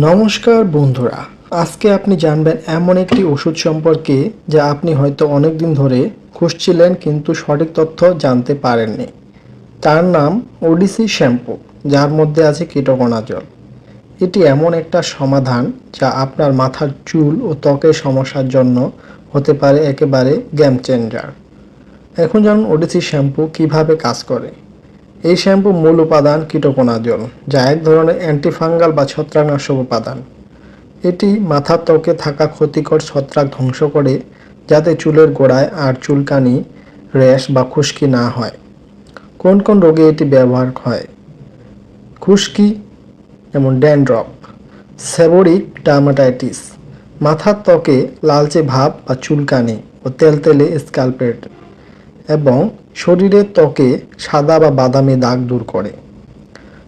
নমস্কার বন্ধুরা, আজকে আপনি জানবেন এমন একটি ওষুধ সম্পর্কে যা আপনি হয়তো অনেক দিন ধরে খুঁজছিলেন কিন্তু সঠিক তথ্য জানতে পারেননি। তার নাম ওডিসি শ্যাম্পু, যার মধ্যে আছে কীটকণাজল এটি এমন একটা সমাধান যা আপনার মাথার চুল ও ত্বকের সমস্যার জন্য হতে পারে একেবারে গেম চেঞ্জার এখন জানুন ওডিসি শ্যাম্পু কীভাবে কাজ করে। এই শ্যাম্পু মূল উপাদান কীটকণাজল যা এক ধরনের অ্যান্টিফাঙ্গাল বা ছত্রাকনাশক উপাদান। এটি মাথার ত্বকে থাকা ক্ষতিকর ছত্রাক ধ্বংস করে, যাতে চুলের গোড়ায় আর চুলকানি, র্যাশ বা খুশকি না হয়। কোন কোন রোগে এটি ব্যবহার হয়? খুশকি, যেমন ড্যান্ড্রপ সেবোরিক ডার্মাটাইটিস, মাথার ত্বকে লালচে ভাব বা চুলকানি ও তেলতেলে স্ক্যাল্পেট, এবং শরীরের ত্বকে সাদা বা বাদামি দাগ দূর করে।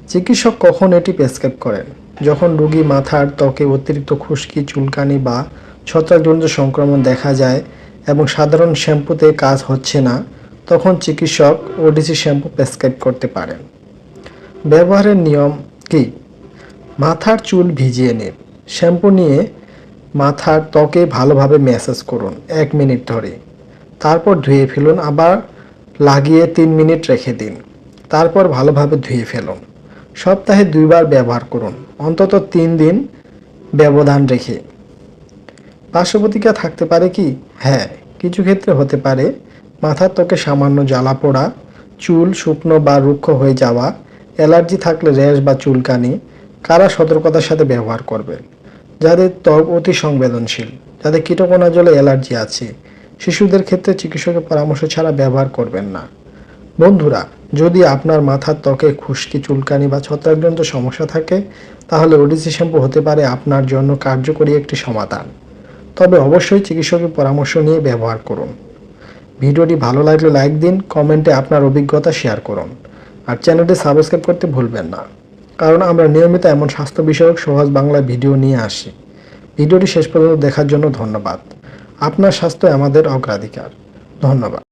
চিকিৎসক কখন এটি প্রেসক্রাইব করেন? যখন রোগী মাথার ত্বকে অতিরিক্ত খুশকি, চুলকানি বা ছত্রাকজনিত সংক্রমণ দেখা যায় এবং সাধারণ শ্যাম্পুতে কাজ হচ্ছে না, তখন চিকিৎসক ওডিসি শ্যাম্পু প্রেসক্রাইব করতে পারেন। ব্যবহারের নিয়ম কি? মাথার চুল ভিজিয়ে নিন। শ্যাম্পু নিয়ে মাথার ত্বকে ভালোভাবে ম্যাসাজ করুন এক মিনিট ধরে। তারপর ধুয়ে ফেলুন, আবার লাগিয়ে তিন মিনিট রেখে দিন। তারপর ভালোভাবে ধুয়ে ফেলুন। সপ্তাহে দুইবার ব্যবহার করুন। অন্তত তিন দিন ব্যবধান রেখে। পার্শ্ব প্রতিক্রিয়া থাকতে পারে কি? হ্যাঁ কিছু ক্ষেত্রে হতে পারে। মাথার ত্বকে সামান্য জ্বালা পোড়া, চুল শুকনো বা রুক্ষ হয়ে যাওয়া, অ্যালার্জি থাকলে র্যাশ বা চুলকানি, কারা সতর্কতার সাথে ব্যবহার করবেন? যাদের ত্বক অতি সংবেদনশীল, যাদের কীটকোনা জলে অ্যালার্জি আছে শিশুদের ক্ষেত্রে চিকিৎসকের পরামর্শ ছাড়া ব্যবহার করবেন না। বন্ধুরা, যদি আপনার মাথার ত্বকে খুশকি, চুলকানি বা ছত্রাকজনিত সমস্যা থাকে, তাহলে ওডিসি শ্যাম্পু হতে পারে আপনার জন্য কার্যকরী একটি সমাধান। তবে অবশ্যই চিকিৎসকের পরামর্শ নিয়ে ব্যবহার করুন। ভিডিওটি ভালো লাগলে লাইক দিন, কমেন্টে আপনার অভিজ্ঞতা শেয়ার করুন। আর চ্যানেলটি সাবস্ক্রাইব করতে ভুলবেন না, কারণ আমরা নিয়মিত এমন স্বাস্থ্য বিষয়ক সহজ বাংলা ভিডিও নিয়ে আসি। ভিডিওটি শেষ পর্যন্ত দেখার জন্য ধন্যবাদ। আপনার স্বাস্থ্য আমাদের অগ্রাধিকার। ধন্যবাদ।